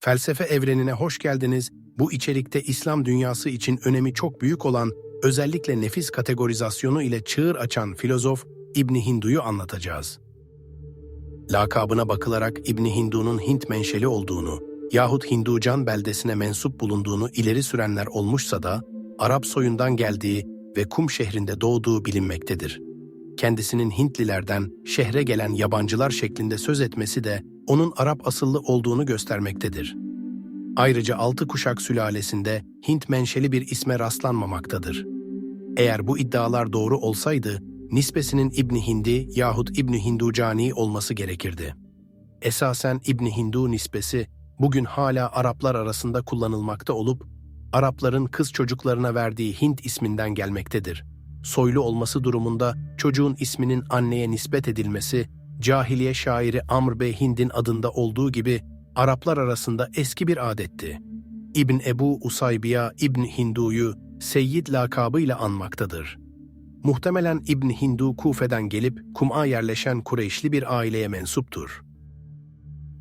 Felsefe evrenine hoş geldiniz. Bu içerikte İslam dünyası için önemi çok büyük olan, özellikle nefis kategorizasyonu ile çığır açan filozof İbni Hindu'yu anlatacağız. Lakabına bakılarak İbni Hindu'nun Hint menşeli olduğunu yahut Hinducan beldesine mensup bulunduğunu ileri sürenler olmuşsa da, Arap soyundan geldiği ve Kum şehrinde doğduğu bilinmektedir. Kendisinin Hintlilerden şehre gelen yabancılar şeklinde söz etmesi de onun Arap asıllı olduğunu göstermektedir. Ayrıca altı kuşak sülalesinde Hint menşeli bir isme rastlanmamaktadır. Eğer bu iddialar doğru olsaydı, nispesinin İbni Hindi yahut İbni Hinducani olması gerekirdi. Esasen İbni Hindu nispesi bugün hala Araplar arasında kullanılmakta olup, Arapların kız çocuklarına verdiği Hint isminden gelmektedir. Soylu olması durumunda çocuğun isminin anneye nispet edilmesi, cahiliye şairi Amr Bey Hind'in adında olduğu gibi Araplar arasında eski bir adetti. İbn Ebu Usaybiya İbn Hindu'yu Seyyid lakabıyla anmaktadır. Muhtemelen İbn Hindu Kufe'den gelip Kum'a yerleşen Kureyşli bir aileye mensuptur.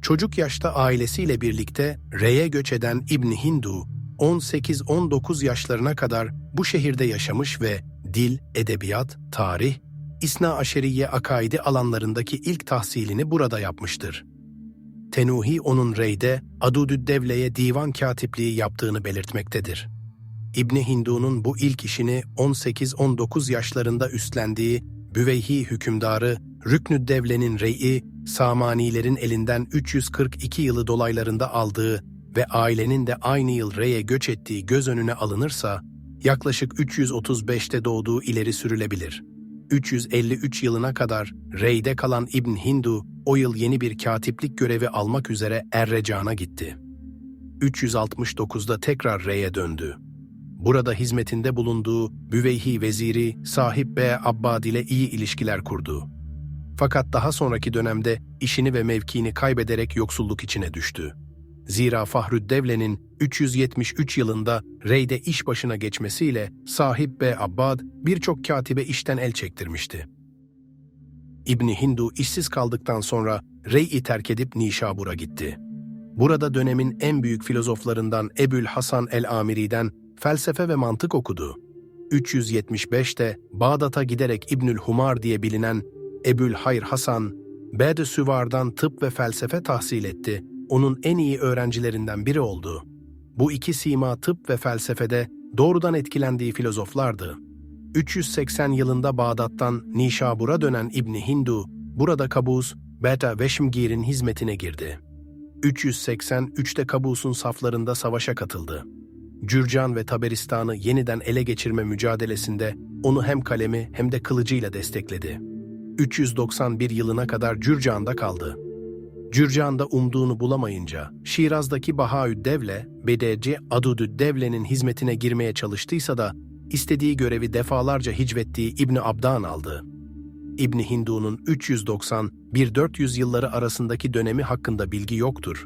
Çocuk yaşta ailesiyle birlikte Re'ye göç eden İbn Hindu, 18-19 yaşlarına kadar bu şehirde yaşamış ve dil, edebiyat, tarih, İsna Aşeriye akaidi alanlarındaki ilk tahsilini burada yapmıştır. Tenuhi onun Rey'de Adudüddevle'ye divan katipliği yaptığını belirtmektedir. İbni Hindu'nun bu ilk işini 18-19 yaşlarında üstlendiği Büveyhi hükümdarı Rüknüddevle'nin Rey'i Samanilerin elinden 342 yılı dolaylarında aldığı ve ailenin de aynı yıl Rey'e göç ettiği göz önüne alınırsa, yaklaşık 335'te doğduğu ileri sürülebilir. 353 yılına kadar Rey'de kalan İbn Hindu, o yıl yeni bir katiplik görevi almak üzere Errecan'a gitti. 369'da tekrar Rey'e döndü. Burada hizmetinde bulunduğu Büveyhi veziri Sahip Bey Abbad ile iyi ilişkiler kurdu. Fakat daha sonraki dönemde işini ve mevkiini kaybederek yoksulluk içine düştü. Zira Fahrüddevle'nin 373 yılında Rey'de iş başına geçmesiyle Sahip Bey Abbad birçok katibe işten el çektirmişti. İbni Hindu işsiz kaldıktan sonra Rey'i terk edip Nişabur'a gitti. Burada dönemin en büyük filozoflarından Ebül Hasan el-Amiri'den felsefe ve mantık okudu. 375'te Bağdat'a giderek İbnül Humar diye bilinen Ebül Hayr Hasan, Bed-i Süvar'dan tıp ve felsefe tahsil etti. Onun en iyi öğrencilerinden biri oldu. Bu iki sima tıp ve felsefede doğrudan etkilendiği filozoflardı. 380 yılında Bağdat'tan Nişabur'a dönen İbni Hindu, burada Kabus, Beta Veşmgir'in hizmetine girdi. 383'te Kabus'un saflarında savaşa katıldı. Cürcan ve Taberistan'ı yeniden ele geçirme mücadelesinde onu hem kalemi hem de kılıcıyla destekledi. 391 yılına kadar Cürcan'da kaldı. Cürcan'da umduğunu bulamayınca Şiraz'daki Bahaüddevle, Bedeci Adudüddevle'nin hizmetine girmeye çalıştıysa da istediği görevi defalarca hicvettiği İbni Abdan aldı. İbni Hindu'nun 390-1400 yılları arasındaki dönemi hakkında bilgi yoktur.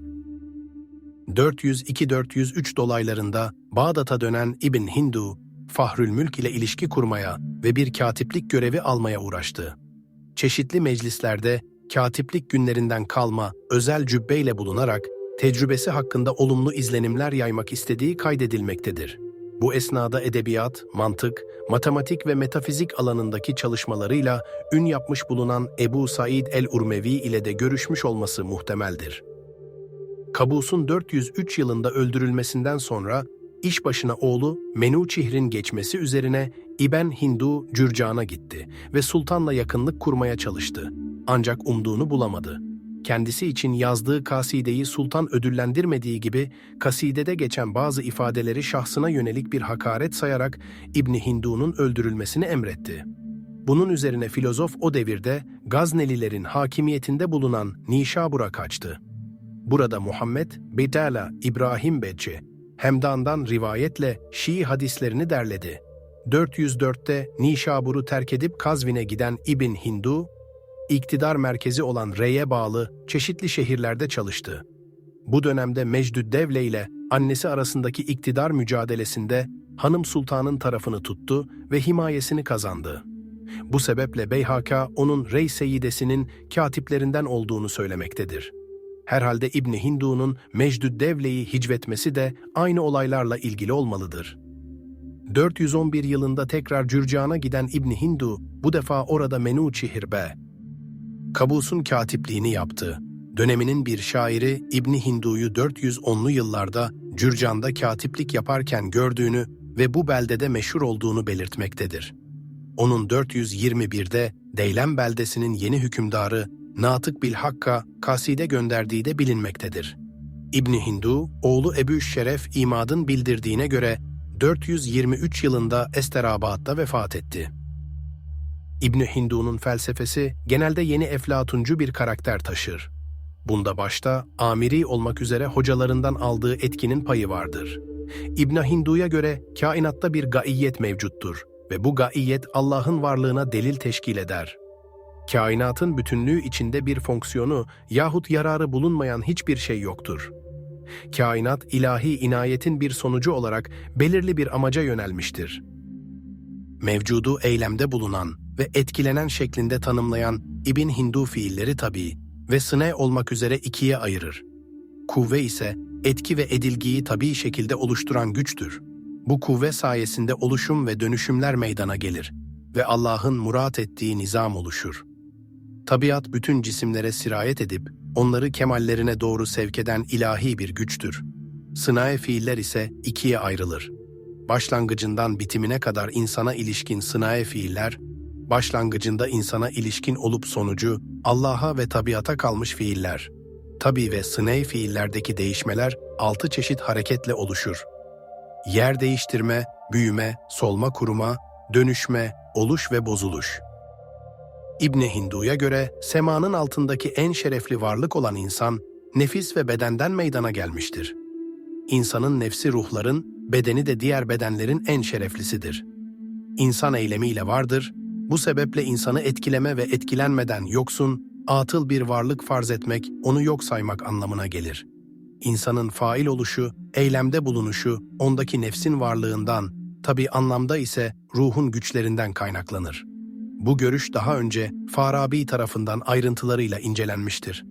402-403 dolaylarında Bağdat'a dönen İbn Hindu, Fahrül Mülk ile ilişki kurmaya ve bir katiplik görevi almaya uğraştı. Çeşitli meclislerde katiplik günlerinden kalma özel cübbeyle bulunarak tecrübesi hakkında olumlu izlenimler yaymak istediği kaydedilmektedir. Bu esnada edebiyat, mantık, matematik ve metafizik alanındaki çalışmalarıyla ün yapmış bulunan Ebu Said el-Urmevi ile de görüşmüş olması muhtemeldir. Kabus'un 403 yılında öldürülmesinden sonra iş başına oğlu Menuçihr'in geçmesi üzerine İben Hindu Cürcan'a gitti ve sultanla yakınlık kurmaya çalıştı. Ancak umduğunu bulamadı. Kendisi için yazdığı kasideyi sultan ödüllendirmediği gibi kasidede geçen bazı ifadeleri şahsına yönelik bir hakaret sayarak İbni Hindu'nun öldürülmesini emretti. Bunun üzerine filozof o devirde Gaznelilerin hakimiyetinde bulunan Nişabur'a kaçtı. Burada Muhammed, Bedala, İbrahim Becce, Hemdan'dan rivayetle Şii hadislerini derledi. 404'te Nişabur'u terk edip Kazvin'e giden İbn Hindu, iktidar merkezi olan Rey'e bağlı çeşitli şehirlerde çalıştı. Bu dönemde Mecdüddevle ile annesi arasındaki iktidar mücadelesinde Hanım Sultan'ın tarafını tuttu ve himayesini kazandı. Bu sebeple Beyhaka onun Rey Seyidesi'nin katiplerinden olduğunu söylemektedir. Herhalde İbni Hindu'nun Mecdüd Devle'yi hicvetmesi de aynı olaylarla ilgili olmalıdır. 411 yılında tekrar Cürcan'a giden İbni Hindu, bu defa orada Menuçi Hirbe, Kabus'un katipliğini yaptı. Döneminin bir şairi İbni Hindu'yu 410'lu yıllarda Cürcan'da katiplik yaparken gördüğünü ve bu beldede meşhur olduğunu belirtmektedir. Onun 421'de Deylem beldesinin yeni hükümdarı Natık bil Hakk'a kaside gönderdiği de bilinmektedir. İbni Hindu, oğlu Ebu Şeref İmad'ın bildirdiğine göre 423 yılında Esterabad'da vefat etti. İbni Hindu'nun felsefesi genelde yeni eflatuncu bir karakter taşır. Bunda başta amiri olmak üzere hocalarından aldığı etkinin payı vardır. İbn Hindu'ya göre kainatta bir gaiyet mevcuttur ve bu gaiyet Allah'ın varlığına delil teşkil eder. Kainatın bütünlüğü içinde bir fonksiyonu yahut yararı bulunmayan hiçbir şey yoktur. Kainat ilahi inayetin bir sonucu olarak belirli bir amaca yönelmiştir. Mevcudu eylemde bulunan ve etkilenen şeklinde tanımlayan İbn Hindu fiilleri tabii ve sne olmak üzere ikiye ayırır. Kuvve ise etki ve edilgiyi tabii şekilde oluşturan güçtür. Bu kuvve sayesinde oluşum ve dönüşümler meydana gelir ve Allah'ın murat ettiği nizam oluşur. Tabiat bütün cisimlere sirayet edip onları kemallerine doğru sevk eden ilahi bir güçtür. Sınae fiiller ise ikiye ayrılır. Başlangıcından bitimine kadar insana ilişkin sınae fiiller, başlangıcında insana ilişkin olup sonucu Allah'a ve tabiata kalmış fiiller. Tabi ve sıney fiillerdeki değişmeler altı çeşit hareketle oluşur. Yer değiştirme, büyüme, solma kuruma, dönüşme, oluş ve bozuluş. İbni Hindu'ya göre semanın altındaki en şerefli varlık olan insan, nefis ve bedenden meydana gelmiştir. İnsanın nefsi ruhların, bedeni de diğer bedenlerin en şereflisidir. İnsan eylemiyle vardır, bu sebeple insanı etkileme ve etkilenmeden yoksun, atıl bir varlık farz etmek, onu yok saymak anlamına gelir. İnsanın fail oluşu, eylemde bulunuşu, ondaki nefsin varlığından, tabi anlamda ise ruhun güçlerinden kaynaklanır. Bu görüş daha önce Farabi tarafından ayrıntılarıyla incelenmiştir.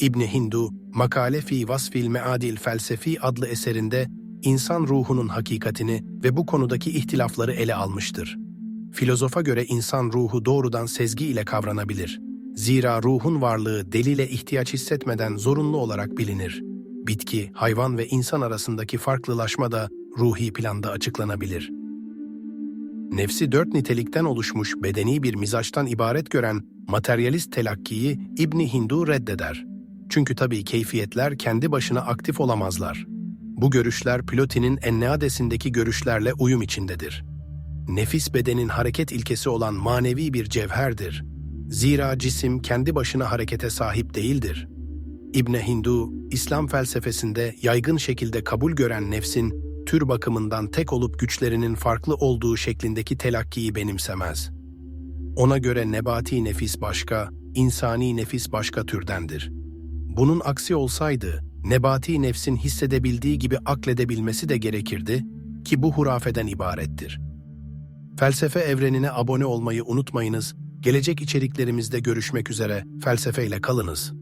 İbni Hindu, Makale fi Vasfil Meadil Felsefi adlı eserinde insan ruhunun hakikatini ve bu konudaki ihtilafları ele almıştır. Filozofa göre insan ruhu doğrudan sezgi ile kavranabilir. Zira ruhun varlığı delile ihtiyaç hissetmeden zorunlu olarak bilinir. Bitki, hayvan ve insan arasındaki farklılaşma da ruhi planda açıklanabilir. Nefsi dört nitelikten oluşmuş bedeni bir mizaçtan ibaret gören materyalist telakkiyi İbni Hindu reddeder. Çünkü tabii keyfiyetler kendi başına aktif olamazlar. Bu görüşler Plotinin Enneades'indeki görüşlerle uyum içindedir. Nefis bedenin hareket ilkesi olan manevi bir cevherdir. Zira cisim kendi başına harekete sahip değildir. İbne Hindu, İslam felsefesinde yaygın şekilde kabul gören nefsin, tür bakımından tek olup güçlerinin farklı olduğu şeklindeki telakkiyi benimsemez. Ona göre nebati nefis başka, insani nefis başka türdendir. Bunun aksi olsaydı, nebati nefsin hissedebildiği gibi akledebilmesi de gerekirdi ki bu hurafeden ibarettir. Felsefe evrenine abone olmayı unutmayınız. Gelecek içeriklerimizde görüşmek üzere. Felsefeyle kalınız.